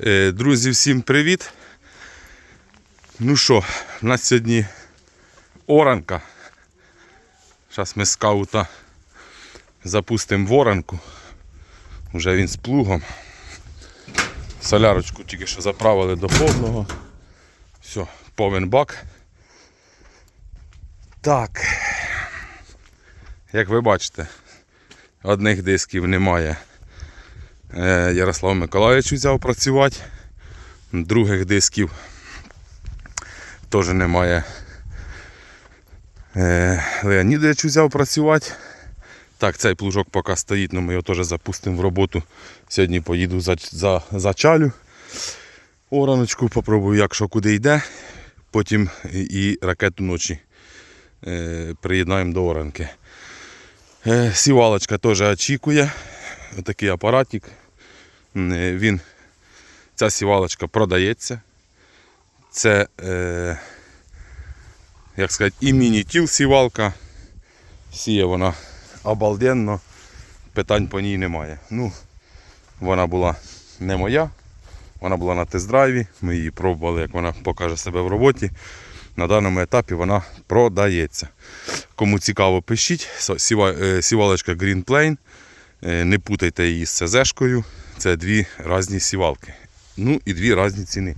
Е, Друзі, всім привіт. Ну що, у нас сьогодні оранка. Зараз ми скаута запустимо в оранку. Уже він з плугом. Солярочку тільки що заправили до повного. Все, повен бак. Так. Як ви бачите, одних дисків немає. Е, Ярослав Миколаївич взяв працювати. Других дисків теж немає. Е, Леонідович взяв працювати. Так, цей плужок поки стоїть, але ми його теж запустимо в роботу. Сьогодні поїду за, за, за чалю. Ораночку попробую, як що куди йде. Потім і ракету ночі е, приєднаємо до оранки. Е, сівалочка теж очікує. Отакий апаратик. Е, Він, ця сівалочка продається. Це, е, як сказати, і міні-тіл сівалка. Сіє вона обалденно. Питань по ній немає. Ну, вона була не моя. Вона була на тест-драйві. Ми її пробували, як вона покаже себе в роботі. На даному етапі вона продається. Кому цікаво, пишіть. Е, Сівалочка Green Plain. Е, Не путайте її з ЦЗшкою. Це дві різні сівалки. Ну і дві різні ціни.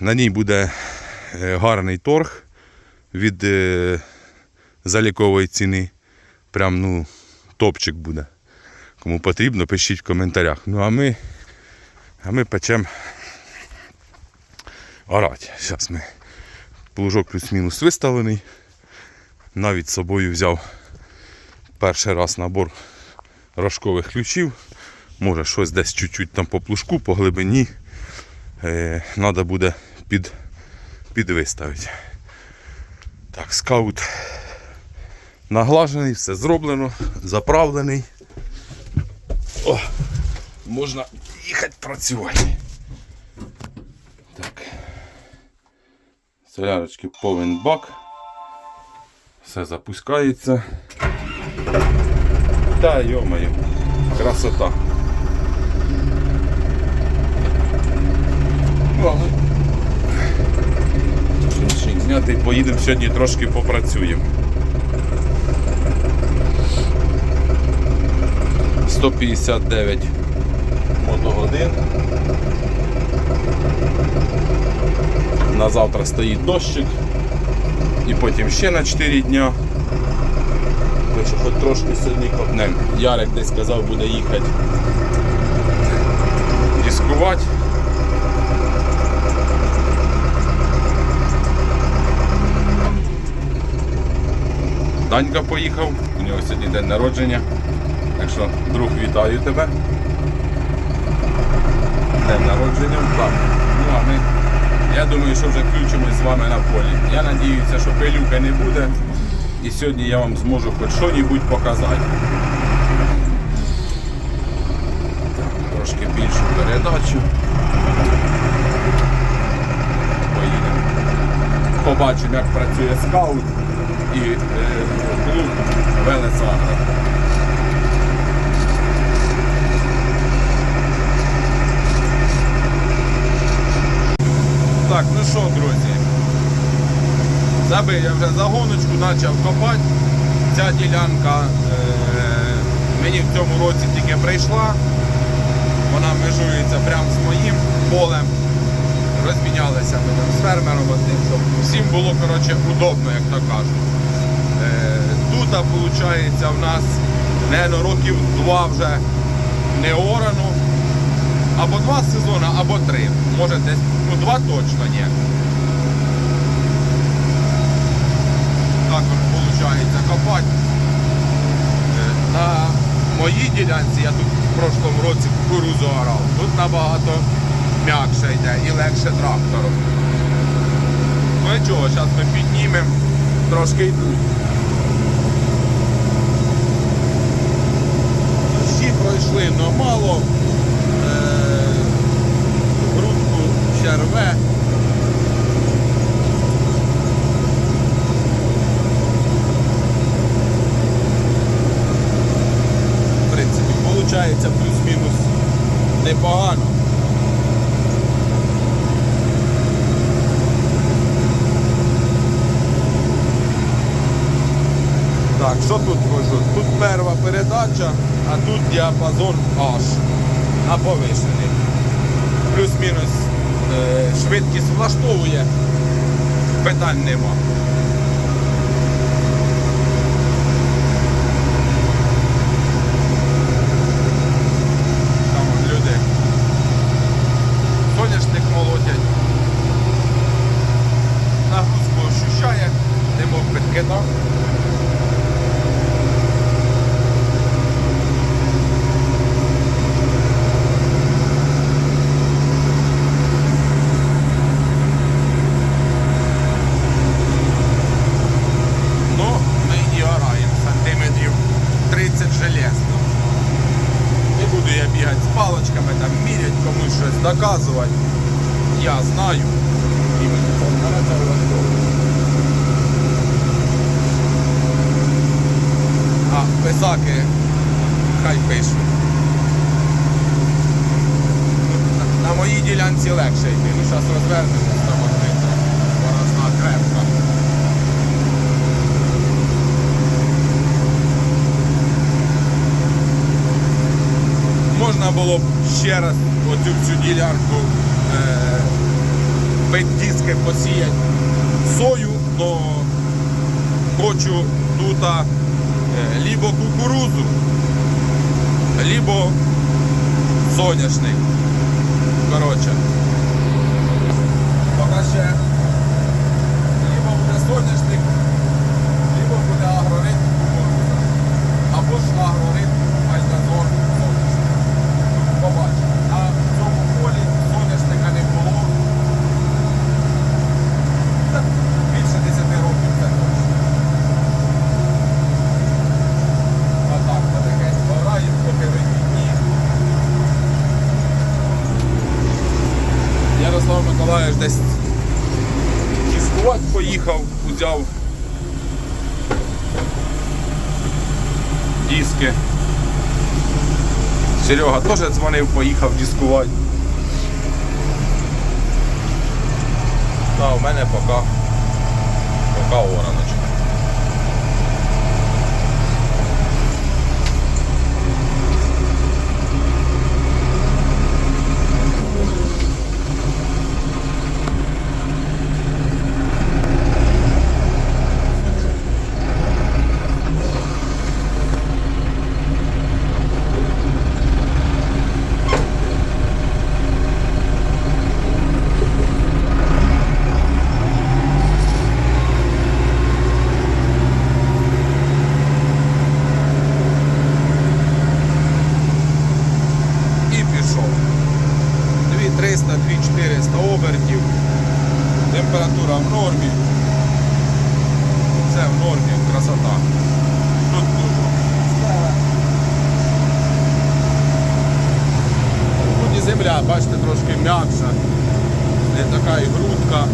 На ній буде е, гарний торг від е, залікової ціни. Прям ну, топчик буде. Кому потрібно, пишіть в коментарях. Ну а ми, а ми печемо орать. Зараз ми плужок плюс-мінус виставлений. Навіть з собою взяв перший раз набор рожкових ключів. Може щось десь чуть-чуть там по плужку, по глибині. Треба буде під, підвиставити. Так, скаут наглажений, все зроблено, заправлений. О, можна їхати працювати. Так. Солярочки повен бак. Все запускається. Та йомаю, красота. Шиншик знятий, поїдемо сьогодні трошки попрацюємо. 159 мотогодин. На завтра стоїть дощик. І потім ще на 4 дня. Хочу хоч трошки сьогодні копнем. Ярик десь сказав, буде їхати. Дискувати. Данька поїхав, у нього сьогодні день народження. Так що, друг, вітаю тебе. День народження. Так. Ну а ми, я думаю, що вже включимось з вами на полі. Я надіюся, що пилюка не буде. І сьогодні я вам зможу хоч що-небудь показати. Трошки більшу передачу. Поїдемо. Побачимо, як працює скаут і е, клуб Велесагра. Так, ну що, друзі, я вже загоночку, почав копати. Ця ділянка е, мені в цьому році тільки прийшла. Вона межується прямо з моїм полем. Розмінялися ми там з фермером одним, щоб всім було коротше, удобно, як то кажуть. Е, тут, виходить, в нас наверно, років два вже не орано. Або два сезони, або три. Може десь, ну два точно ні. Так виходить копати. Е, На моїй ділянці я тут в прошлому році кукурузу орав. Тут набагато м'якше йде і легше трактором. Ну нічого, зараз ми піднімемо, трошки йдуть. Всі пройшли, но мало. Так, що тут кажу? Тут перша передача, а тут діапазон H, а повишений. Плюс-мінус е, швидкість влаштовує, питань нема. ділянці легше йти. Ну, зараз розвернемо стоматити. Поросна крепка. Можна було б ще раз оцю всю ділянку е пендіски посіяти сою, але хочу тут е лібо кукурузу, лібо соняшник. Короче. приїхав, узяв диски. Серега теж дзвонив, поїхав дискувати. Та у мене пока пока ораночка. земля, бачите, трошки м'якша, не така і грудка.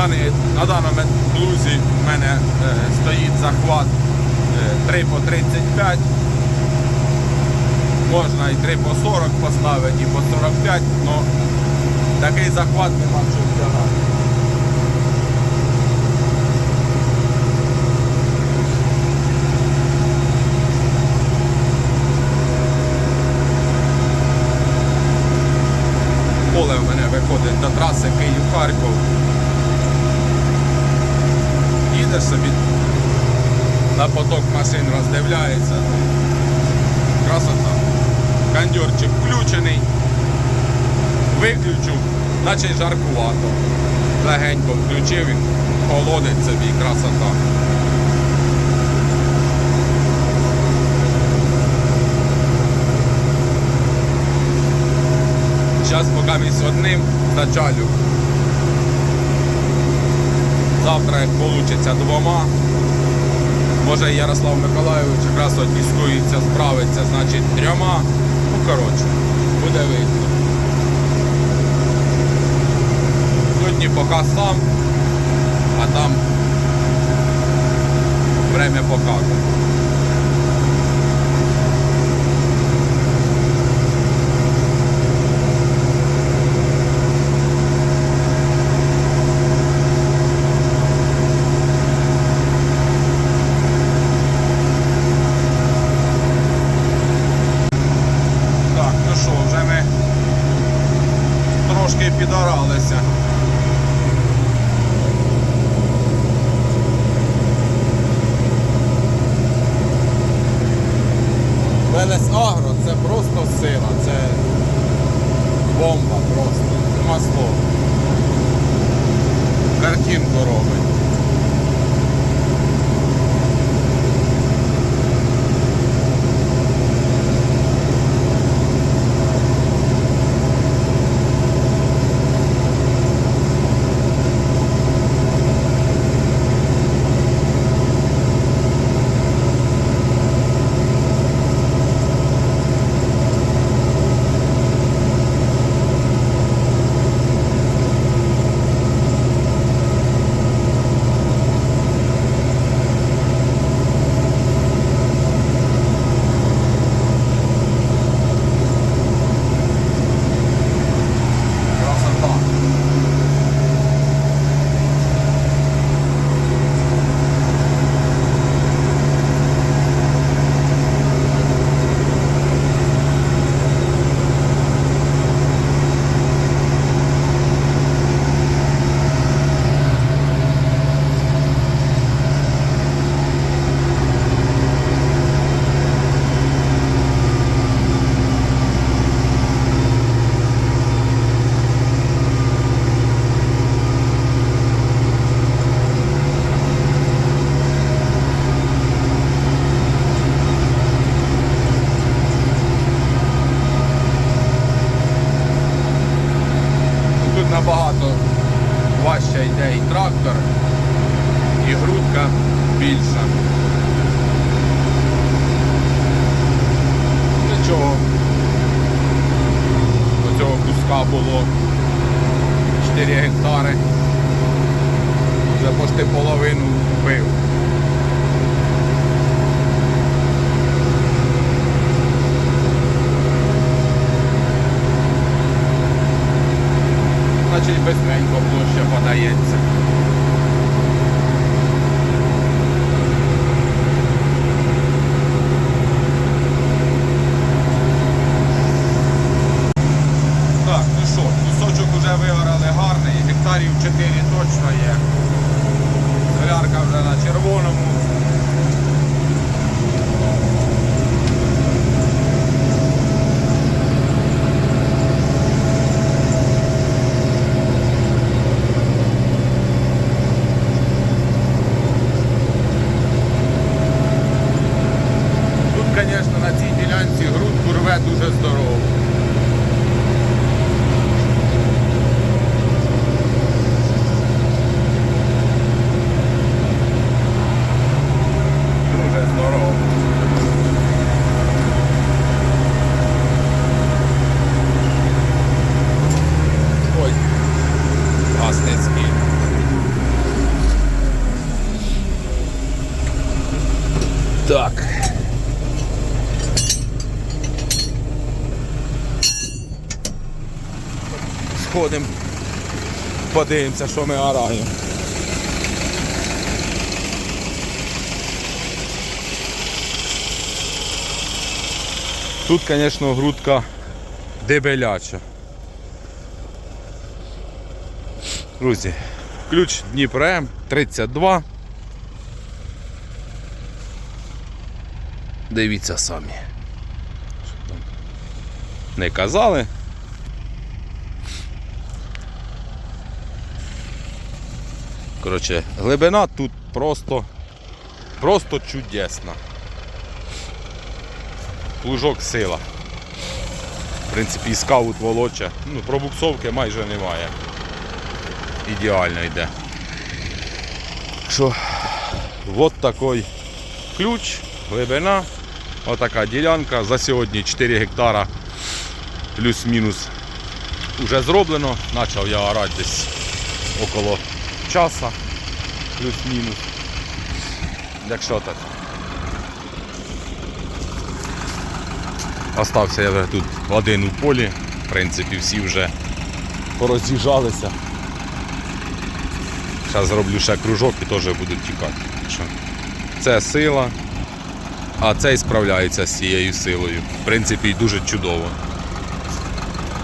На, даний, на даному блузі в мене е, стоїть захват е, 3 по 35. Можна і 3 по 40 поставити, і по 45, але такий захват нема що втягати. Поле в мене виходить до траси Київ-Харків. Собі, на поток машин роздивляється. Красота. Кондьорчик включений. Виключу, наче жаркувато. Легенько включив він, холодить собі красота. Зараз поки місь одним зачалю. Завтра як вийде двома. Може Ярослав Миколайович якраз от справиться, значить трьома. Ну коротше, буде видно. Сьогодні поки сам, а там время покаже. Так, ну що, вже ми трошки підоралися. Велес Агро це просто сила, це бомба просто, нема слов. Картинку робить. Красота. Тут набагато важче йде і трактор, і грудка більша. Нічого. До цього куска було 4 гектари. Вже почти половину купив. Значить безменько площа подається. Так, ну що, кусочок вже вигорали гарний, гектарів 4 точно є. Солярка вже на червоному. Тут, звісно, на цій ділянці Так. Сходимо, подивимося, що ми граємо. Тут, звісно, грудка дебеляча. Друзі, ключ Дніпро 32. Дивіться самі. Не казали. Коротше, глибина тут просто, просто чудесна. Плужок сила. В принципі, і скаут волоче. Ну, пробуксовки майже немає. Ідеально йде. Що, от такий ключ, глибина, отака ділянка. За сьогодні 4 гектара плюс-мінус вже зроблено. Почав я орати десь около часа, плюс-мінус. Якщо так. Остався я тут один у полі. В принципі, всі вже пороз'їжджалися. Зараз зроблю ще кружок і теж будуть тікати. Це сила, а цей справляється з цією силою. В принципі, дуже чудово.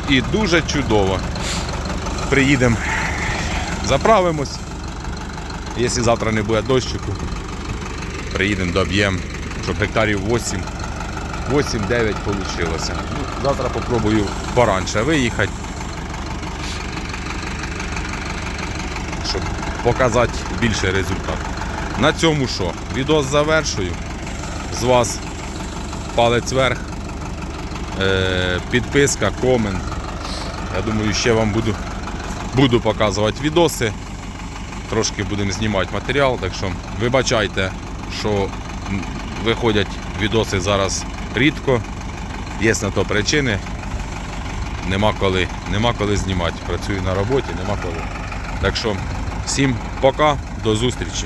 І дуже чудово. Приїдемо, заправимось. Якщо завтра не буде дощику, приїдемо, доб'ємо, щоб гектарів 8 8-9 вийшло. Завтра попробую поранше виїхати. Щоб показати більший результат. На цьому що? Відос завершую. З вас палець вверх, е, підписка, комент. Я думаю, ще вам буду, буду показувати відоси. Трошки будемо знімати матеріал, так що вибачайте, що виходять відоси зараз рідко. Є на то причини. Нема коли, нема коли знімати. Працюю на роботі, нема коли. Так що всім пока, до зустрічі.